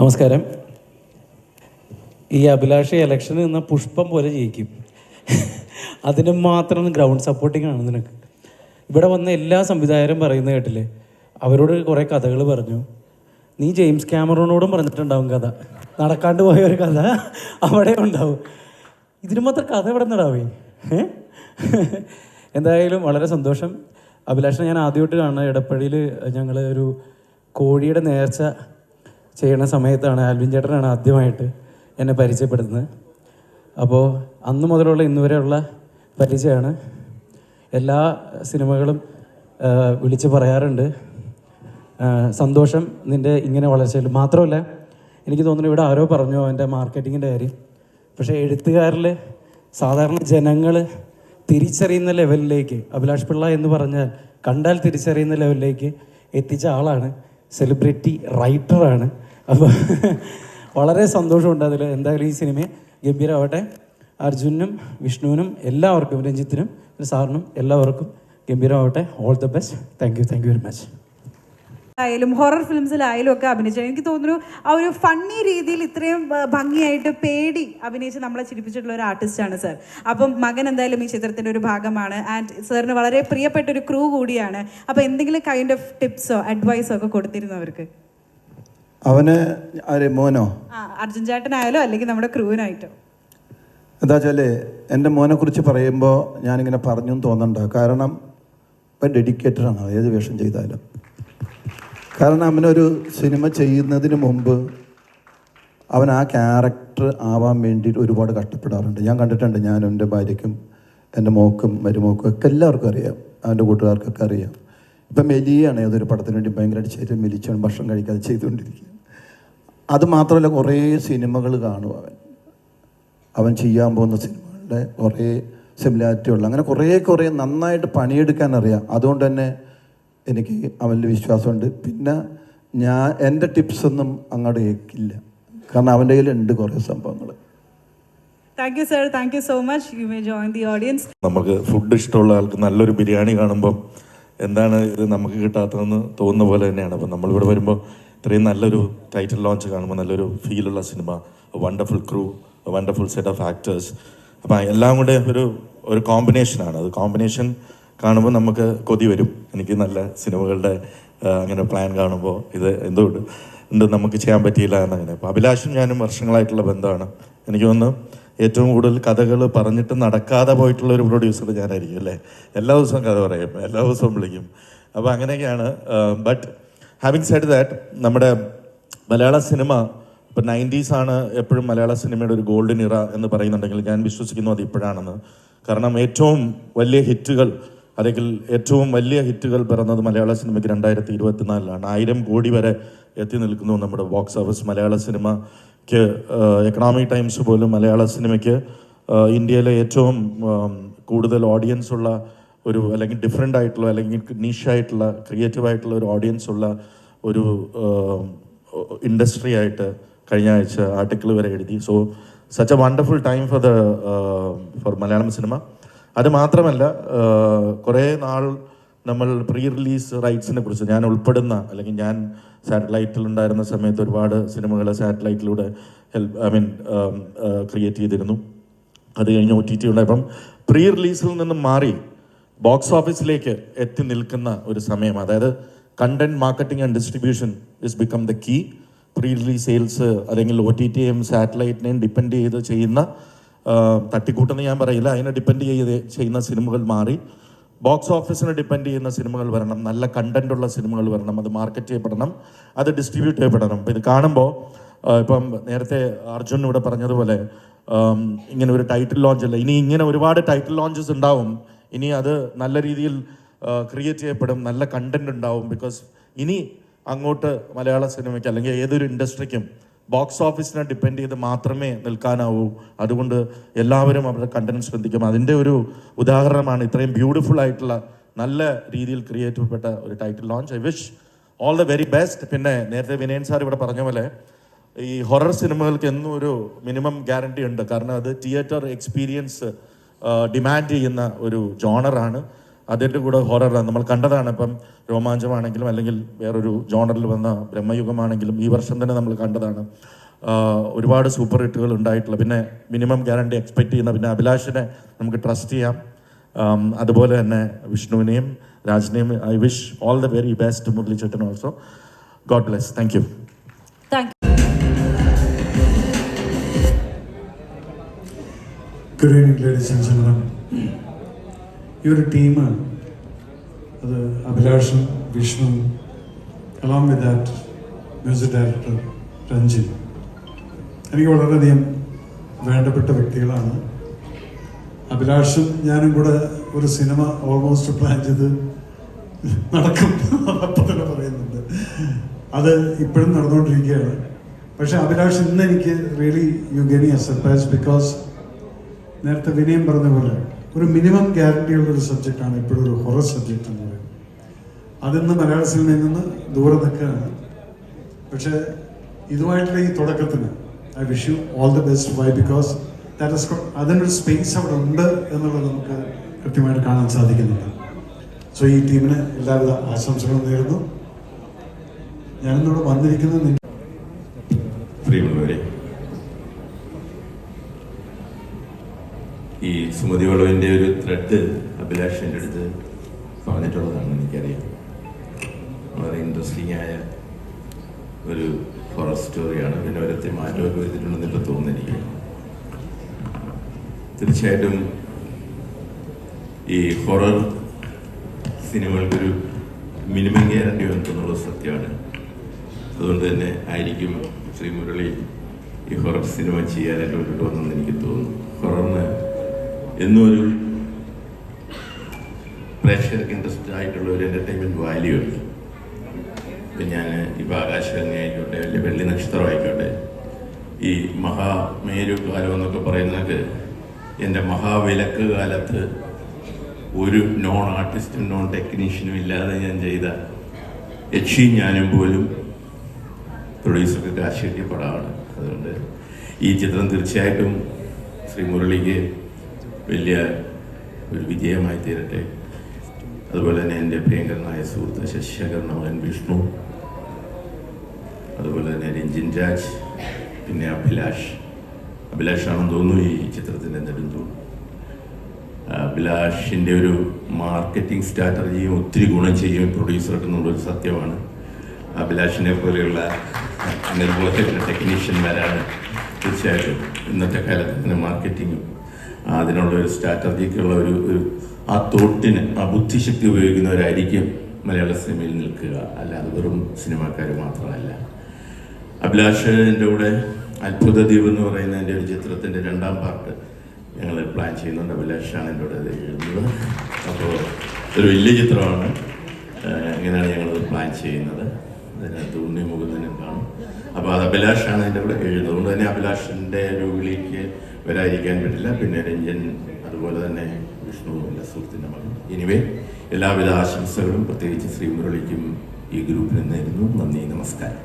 നമസ്കാരം. ഈ അഭിലാഷ ഇലക്ഷൻ നിന്ന പുഷ്പം പോലെ ജയിക്കും. അതിന് മാത്രം ഗ്രൗണ്ട് സപ്പോർട്ടിംഗ് ആണ് നിനക്ക്. ഇവിടെ വന്ന എല്ലാ സംവിധായകരും പറയുന്നത് കേട്ടില്ലേ? അവരോട് കുറേ കഥകൾ പറഞ്ഞു. നീ ജെയിംസ് ക്യാമറോണോടും പറഞ്ഞിട്ടുണ്ടാവും കഥ. നടക്കാണ്ട് പോയ ഒരു കഥ അവിടെ ഉണ്ടാവും. ഇതിന് മാത്രം കഥ ഇവിടെ നിന്നടാവേ എന്തായാലും വളരെ സന്തോഷം. അഭിലാഷ ഞാൻ ആദ്യമായിട്ട് കാണുന്നത് ഇടപ്പള്ളിയിൽ ഞങ്ങൾ ഒരു കോഴിയുടെ നേർച്ച ചെയ്യണ സമയത്താണ് ആൽവിൻ ചേട്ടനാണ് ആദ്യമായിട്ട് എന്നെ പരിചയപ്പെടുത്തുന്നത്. അപ്പോൾ അന്ന് മുതലുള്ള ഇന്ന് വരെയുള്ള പരിചയമാണ്. എല്ലാ സിനിമകളും വിളിച്ച് പറയാറുണ്ട്. സന്തോഷം നിന്റെ ഇങ്ങനെ വളർച്ചയിൽ. മാത്രമല്ല എനിക്ക് തോന്നുന്നു ഇവിടെ ആരോ പറഞ്ഞു അവന്റെ മാർക്കറ്റിങ്ങിന്റെ കാര്യം. പക്ഷേ എഴുത്തുകാരിൽ സാധാരണ ജനങ്ങൾ തിരിച്ചറിയുന്ന ലെവലിലേക്ക് അഭിലാഷ് പിള്ള എന്ന് പറഞ്ഞാൽ കണ്ടാൽ തിരിച്ചറിയുന്ന ലെവലിലേക്ക് എത്തിച്ച ആളാണ്. സെലിബ്രിറ്റി റൈറ്ററാണ്. അപ്പോൾ വളരെ സന്തോഷമുണ്ട് അതിൽ എന്തായാലും ഈ സിനിമയെ ഗംഭീരമാവട്ടെ. അർജുനും വിഷ്ണുവിനും എല്ലാവർക്കും രഞ്ജിത്തിനും സാറിനും എല്ലാവർക്കും ഗംഭീരമാവട്ടെ. All the best thank you thank you very much ആയാലും ഹൊറർ ഫിലിംസിലായാലും ഒക്കെ അഭിനയിച്ചു എനിക്ക് തോന്നുന്നു ആ ഒരു ഫണ്ണി രീതിയിൽ ഇത്രയും ഭംഗിയായിട്ട് പേടി അഭിനയിച്ച് നമ്മളെ ചിരിപ്പിച്ചിട്ടുള്ള ഒരു ആർട്ടിസ്റ്റാണ് സർ അപ്പം മകൻ എന്തായാലും ഈ ചിത്രത്തിന്റെ ഒരു ഭാഗമാണ്. ആൻഡ് സാറിന് വളരെ പ്രിയപ്പെട്ട ഒരു ക്രൂ കൂടിയാണ്. അപ്പോൾ എന്തെങ്കിലും കൈൻഡ് ഓഫ് ടിപ്സോ അഡ്വൈസോ ഒക്കെ കൊടുത്തിരുന്നവർക്ക് അവന് ആര് മോനോ? ആ അർജുൻ ചേട്ടനായാലോ അല്ലെങ്കിൽ നമ്മുടെ ക്രൂവിനായിട്ടോ? എന്താ വെച്ചാൽ എന്റെ മോനെക്കുറിച്ച് പറയുമ്പോൾ ഞാനിങ്ങനെ പറഞ്ഞു തോന്നണ്ട. കാരണം ഇപ്പം ഡെഡിക്കേറ്റഡാണ്. ഏത് വേഷം ചെയ്താലും. കാരണം അവനൊരു സിനിമ ചെയ്യുന്നതിന് മുമ്പ് അവൻ ആ ക്യാരക്ടർ ആവാൻ വേണ്ടിയിട്ട് ഒരുപാട് കഷ്ടപ്പെടാറുണ്ട്. ഞാൻ കണ്ടിട്ടുണ്ട്. ഞാൻ എന്റെ ഭാര്യയ്ക്കും എന്റെ മോക്കും മരുമോക്കും ഒക്കെ എല്ലാവർക്കും അറിയാം. അവന്റെ കൂട്ടുകാർക്കൊക്കെ അറിയാം. ഇപ്പം മെലിയാണ് ഏതൊരു പടത്തിന് വേണ്ടി ഭയങ്കരമായിട്ട് ശരീരം മെലിച്ചാണ് ഭക്ഷണം കഴിക്കാതെ ചെയ്തുകൊണ്ടിരിക്കുക അത് മാത്രമല്ല കുറേ സിനിമകൾ കാണും അവൻ. അവൻ ചെയ്യാൻ പോകുന്ന സിനിമകളുടെ കുറേ സിമിലാരിറ്റി ഉള്ള അങ്ങനെ കുറേ കുറേ നന്നായിട്ട് പണിയെടുക്കാൻ അറിയാം. അതുകൊണ്ട് തന്നെ എനിക്ക് അവനിൽ വിശ്വാസമുണ്ട്. പിന്നെ ഞാൻ എന്റെ ടിപ്സൊന്നും അങ്ങോട്ട് കേൾക്കില്ല കാരണം അവന്റെ കയ്യിലുണ്ട് കുറേ സംഭവങ്ങൾ. Thank you sir thank you so much you may join the audience നമുക്ക് ഫുഡ് ഇഷ്ടമുള്ള ആൾക്ക് നല്ലൊരു ബിരിയാണി കാണുമ്പം എന്താണ് ഇത് നമുക്ക് കിട്ടാത്തതെന്ന് തോന്നുന്ന പോലെ തന്നെയാണ്. അപ്പം നമ്മളിവിടെ വരുമ്പോൾ ഇത്രയും നല്ലൊരു ടൈറ്റിൽ ലോഞ്ച് കാണുമ്പോൾ നല്ലൊരു ഫീലുള്ള cinema wonderful crew wonderful set of actors അപ്പം എല്ലാം കൂടെ ഒരു ഒരു കോമ്പിനേഷനാണ് അത് കോമ്പിനേഷൻ കാണുമ്പോൾ നമുക്ക് കൊതി വരും. എനിക്ക് നല്ല സിനിമകളുടെ അങ്ങനെ പ്ലാൻ കാണുമ്പോൾ ഇത് എന്തുകൊണ്ട് എന്ത് നമുക്ക് ചെയ്യാൻ പറ്റിയില്ല എന്നങ്ങനെ. അപ്പോൾ അഭിലാഷും ഞാനും വർഷങ്ങളായിട്ടുള്ള ബന്ധമാണ്. എനിക്ക് തോന്നുന്നു ഏറ്റവും കൂടുതൽ കഥകൾ പറഞ്ഞിട്ട് നടക്കാതെ പോയിട്ടുള്ള ഒരു പ്രൊഡ്യൂസർ ഞാനായിരിക്കും അല്ലേ? എല്ലാ ദിവസവും കഥ പറയും എല്ലാ ദിവസവും വിളിക്കും. അപ്പോൾ അങ്ങനെയൊക്കെയാണ് ബട്ട് ഹാവിങ് സെഡ് ദാറ്റ് നമ്മുടെ മലയാള സിനിമ ഇപ്പം നയന്റീസ് ആണ് എപ്പോഴും മലയാള സിനിമയുടെ ഒരു ഗോൾഡൻ ഇറ എന്ന് പറയുന്നുണ്ടെങ്കിൽ ഞാൻ വിശ്വസിക്കുന്നു അത് ഇപ്പോഴാണെന്ന്. കാരണം ഏറ്റവും വലിയ ഹിറ്റുകൾ അല്ലെങ്കിൽ ഏറ്റവും വലിയ ഹിറ്റുകൾ പിറന്നത് മലയാള സിനിമയ്ക്ക് രണ്ടായിരത്തി ഇരുപത്തിനാലിലാണ്. ആയിരം കോടി വരെ എത്തി നിൽക്കുന്നു നമ്മുടെ ബോക്സ് ഓഫീസ് മലയാള സിനിമയ്ക്ക് എക്കണോമിക് ടൈംസ് പോലും മലയാള സിനിമയ്ക്ക് ഇന്ത്യയിലെ ഏറ്റവും കൂടുതൽ ഓഡിയൻസ് ഉള്ള ഒരു അല്ലെങ്കിൽ ഡിഫറെന്റ് ആയിട്ടുള്ള അല്ലെങ്കിൽ നീഷായിട്ടുള്ള ക്രിയേറ്റീവ് ആയിട്ടുള്ള ഒരു ഓഡിയൻസ് ഉള്ള ഒരു ഇൻഡസ്ട്രി ആയിട്ട് കഴിഞ്ഞ ആഴ്ച ആർട്ടിക്കിൾ വരെ എഴുതി. So such a wonderful time for the for Malayalam cinema അത് മാത്രമല്ല കുറേ നാൾ നമ്മൾ പ്രീ റിലീസ് റൈറ്റ്സിനെ കുറിച്ച് ഞാൻ ഉൾപ്പെടുന്ന അല്ലെങ്കിൽ ഞാൻ സാറ്റലൈറ്റിൽ ഉണ്ടായിരുന്ന സമയത്ത് ഒരുപാട് സിനിമകൾ സാറ്റലൈറ്റിലൂടെ ഹെൽപ്പ് ഐ മീൻ ക്രിയേറ്റ് ചെയ്തിരുന്നു. അത് കഴിഞ്ഞ് ഒ ടി ടി ഉണ്ടായപ്പം പ്രീ റിലീസിൽ നിന്നും മാറി ബോക്സ് ഓഫീസിലേക്ക് എത്തി നിൽക്കുന്ന ഒരു സമയം അതായത് content marketing and distribution is become the key pre release sales അല്ലെങ്കിൽ ഒ ടി ടിയെയും സാറ്റലൈറ്റിനെയും ഡിപ്പെൻഡ് ചെയ്ത് ചെയ്യുന്ന ആ, തട്ടിക്കൂട്ടെന്ന് ഞാൻ പറയില്ല. അതിനെ ഡിപ്പെൻഡ് ചെയ്ത് ചെയ്യുന്ന സിനിമകൾ മാറി. ബോക്സ് ഓഫീസിനെ ഡിപ്പെൻഡ് ചെയ്യുന്ന സിനിമകൾ വരണം. നല്ല കണ്ടന്റ് ഉള്ള സിനിമകൾ വരണം. അത് മാർക്കറ്റ് ചെയ്യപ്പെടണം. അത് ഡിസ്ട്രിബ്യൂട്ട് ചെയ്യപ്പെടണം. അപ്പോൾ ഇത് കാണുമ്പോൾ ഇപ്പം നേരത്തെ അർജുൻ ഇവിടെ പറഞ്ഞതുപോലെ ഇങ്ങനെ ഒരു ടൈറ്റിൽ ലോഞ്ച് അല്ല? ഇനി ഇങ്ങനെ ഒരുപാട് ടൈറ്റിൽ ലോഞ്ചസ് ഉണ്ടാവും. ഇനി അത് നല്ല രീതിയിൽ ക്രിയേറ്റ് ചെയ്യപ്പെടും. നല്ല കണ്ടന്റ് ഉണ്ടാവും. ബിക്കോസ് ഇനി അങ്ങോട്ട് മലയാള സിനിമയ്ക്ക് അല്ലെങ്കിൽ ഏതൊരു ഇൻഡസ്ട്രിക്കും ബോക്സ് ഓഫീസിനെ ഡിപ്പെൻഡ് ചെയ്ത് മാത്രമേ നിൽക്കാനാവൂ. അതുകൊണ്ട് എല്ലാവരും അവരുടെ കണ്ടന്റ് ശ്രദ്ധിക്കും. അതിന്റെ ഒരു ഉദാഹരണമാണ് ഇത്രയും ബ്യൂട്ടിഫുൾ ആയിട്ടുള്ള നല്ല രീതിയിൽ ക്രിയേറ്റ് ചെയ്യപ്പെട്ട ഒരു title launch I wish all the very best പിന്നെ നേരത്തെ വിനയൻ സാർ ഇവിടെ പറഞ്ഞ പോലെ ഈ ഹൊറർ സിനിമകൾക്ക് എന്നും ഒരു മിനിമം ഗ്യാരണ്ടി ഉണ്ട്. കാരണം അത് തിയേറ്റർ എക്സ്പീരിയൻസ് ഡിമാൻഡ് ചെയ്യുന്ന ഒരു ജോണറാണ് അതിന്റെ കൂടെ ഹൊററാണ് നമ്മൾ കണ്ടതാണ് ഇപ്പം രോമാഞ്ചമാണെങ്കിലും അല്ലെങ്കിൽ വേറൊരു ജോണറിൽ വന്ന ബ്രഹ്മയുഗമാണെങ്കിലും ഈ വർഷം തന്നെ നമ്മൾ കണ്ടതാണ്. ഒരുപാട് സൂപ്പർ ഹിറ്റുകൾ ഉണ്ടായിട്ടുള്ള പിന്നെ മിനിമം ഗ്യാരണ്ടി എക്സ്പെക്റ്റ് ചെയ്യുന്ന പിന്നെ അഭിലാഷിനെ നമുക്ക് ട്രസ്റ്റ് ചെയ്യാം. അതുപോലെ തന്നെ വിഷ്ണുവിനെയും രാജിനെയും I wish all the very best Murali ചേട്ടൻ also god bless thank you Good evening, ladies and gentlemen. ഈ ഒരു ടീം അത് Abhilashan Vishnu along with that music director Ranjin. എനിക്ക് വളരെയധികം വേണ്ടപ്പെട്ട വ്യക്തികളാണ്. അഭിലാഷും ഞാനും കൂടെ ഒരു സിനിമ ഓൾമോസ്റ്റ് പ്ലാൻ ചെയ്ത് നടക്കും അപ്പം തന്നെ പറയുന്നുണ്ട്. അത് ഇപ്പോഴും നടന്നുകൊണ്ടിരിക്കുകയാണ്. പക്ഷെ അഭിലാഷ് ഇന്ന് എനിക്ക് really you gave a surprise because നേരത്തെ വിനയം പറഞ്ഞ പോലെ ഒരു മിനിമം ഗ്യാരണ്ടി ഉള്ള ഒരു സബ്ജക്റ്റാണ് ഇപ്പോഴും ഒരു ഹൊറർ സബ്ജക്റ്റ് എന്ന് പറയുന്നത്. അതിന്ന് മലയാള സിനിമയിൽ നിന്ന് ദൂരെ നിൽക്കുകയാണ്. പക്ഷേ ഇതുമായിട്ടുള്ള ഈ തുടക്കത്തിന് I wish you all the best why because that അതിനൊരു സ്പേസ് അവിടെ ഉണ്ട് എന്നുള്ളത് നമുക്ക് കൃത്യമായിട്ട് കാണാൻ സാധിക്കുന്നുണ്ട്. സോ ഈ ടീമിന് എല്ലാവിധ ആശംസകളും നേരുന്നു. ഞാനിന്നിവിടെ വന്നിരിക്കുന്നത് പ്രിയമുള്ളവരെ ഈ സുമതി വളവിന്റെ ഒരു ത്രെഡ് അഭിലാഷ് അടുത്ത് പറഞ്ഞിട്ടുള്ളതാണ് എനിക്കറിയാം. വളരെ ഇൻട്രസ്റ്റിംഗ് ആയ ഒരു ഹൊറർ സ്റ്റോറിയാണ് പിന്നെ ഒരത്തെ മാറ്റമൊക്കെ വരുത്തിയിട്ടുണ്ടെന്ന് ഇപ്പോൾ തോന്നുന്നു എനിക്ക് തീർച്ചയായിട്ടും ഈ ഹൊറർ സിനിമകൾക്കൊരു മിനിമം ഗ്യാരണ്ടി ഉണ്ടെന്നുള്ളത് സത്യമാണ്. അതുകൊണ്ട് തന്നെ ആയിരിക്കും ശ്രീ മുരളി ഈ ഹൊറർ സിനിമ ചെയ്യാനായിട്ട് മുന്നോട്ട് വന്നെന്ന് എനിക്ക് തോന്നുന്നു. ഹൊററിന് എന്നും ഒരു പ്രേക്ഷകർക്ക് ഇൻട്രസ്റ്റഡ് ആയിട്ടുള്ള ഒരു എന്റർടൈൻമെന്റ് വാല്യൂ ഉണ്ട്. ഇപ്പം ഞാൻ ഇപ്പോൾ ആകാശഗംഗ ആയിക്കോട്ടെ വലിയ വെള്ളി നക്ഷത്രം ആയിക്കോട്ടെ ഈ മഹാമേരു കാലം എന്നൊക്കെ പറയുന്നത് എന്റെ മഹാവിലക്ക് കാലത്ത് ഒരു നോൺ ആർട്ടിസ്റ്റും നോൺ ടെക്നീഷ്യനും ഇല്ലാതെ ഞാൻ ചെയ്ത യക്ഷി ഞാനും പോലും പ്രൊഡ്യൂസർക്ക് കാശ് കിട്ടിയ പടമാണ്. അതുകൊണ്ട് ഈ ചിത്രം തീർച്ചയായിട്ടും ശ്രീ മുരളിക്ക് വലിയ ഒരു വിജയമായി തീരട്ടെ. അതുപോലെ തന്നെ എന്റെ പ്രിയങ്കരനായ സുഹൃത്ത് ശശിശേഖർ നവൻ വിഷ്ണു. അതുപോലെ തന്നെ രഞ്ജിൻ രാജ് പിന്നെ അഭിലാഷ്. അഭിലാഷാണെന്ന് തോന്നുന്നു ഈ ചിത്രത്തിന്റെ നെടുന്തൂൺ. അഭിലാഷിന്റെ ഒരു മാർക്കറ്റിംഗ് സ്ട്രാറ്റജിയും ഒത്തിരി ഗുണം ചെയ്യും പ്രൊഡ്യൂസർക്ക് എന്നുള്ളൊരു സത്യമാണ്. അഭിലാഷിനെ പോലെയുള്ള നിർബോധ ടെക്നീഷ്യന്മാരാണ് തീർച്ചയായിട്ടും ഇന്നത്തെ കാലത്ത് മാർക്കറ്റിങ്ങും അതിനുള്ള ഒരു സ്ട്രാറ്റജിക്കുള്ള ഒരു ഒരു ആ തോട്ടിന് ആ ബുദ്ധിശക്തി ഉപയോഗിക്കുന്നവരായിരിക്കും മലയാള സിനിമയിൽ നിൽക്കുക. അല്ലാതെ വെറും സിനിമാക്കാർ മാത്രമല്ല. അഭിലാഷിന്റെ കൂടെ അത്ഭുത ദ്വീപ് എന്ന് പറയുന്ന എന്റെ ഒരു ചിത്രത്തിന്റെ രണ്ടാം പാർട്ട് ഞങ്ങൾ പ്ലാൻ ചെയ്യുന്നുണ്ട്. അഭിലാഷാണ് എന്റെ കൂടെ എഴുതുന്നത്. അപ്പോൾ ഒരു വലിയ ചിത്രമാണ്. ഇങ്ങനെയാണ് ഞങ്ങളത് പ്ലാൻ ചെയ്യുന്നത്. അതിനകത്ത് ഉണ്ണി മുകുന്ദനും കാണും. അപ്പോൾ അത് അഭിലാഷാണ് അതിന്റെ കൂടെ എഴുതുന്നത്. അതുകൊണ്ട് തന്നെ അഭിലാഷിന്റെ ഒരു വിളിക്ക് വരാതിരിക്കാൻ പറ്റില്ല. പിന്നെ രഞ്ജൻ അതുപോലെ തന്നെ വിഷ്ണു എന്റെ സുഹൃത്തിന്റെ മകൻ. എനിവേ എല്ലാവിധ ആശംസകളും. പ്രത്യേകിച്ച് ശ്രീമുരളിക്കും ഈ ഗ്രൂപ്പിൽ നിന്നായിരുന്നു. നന്ദി നമസ്കാരം.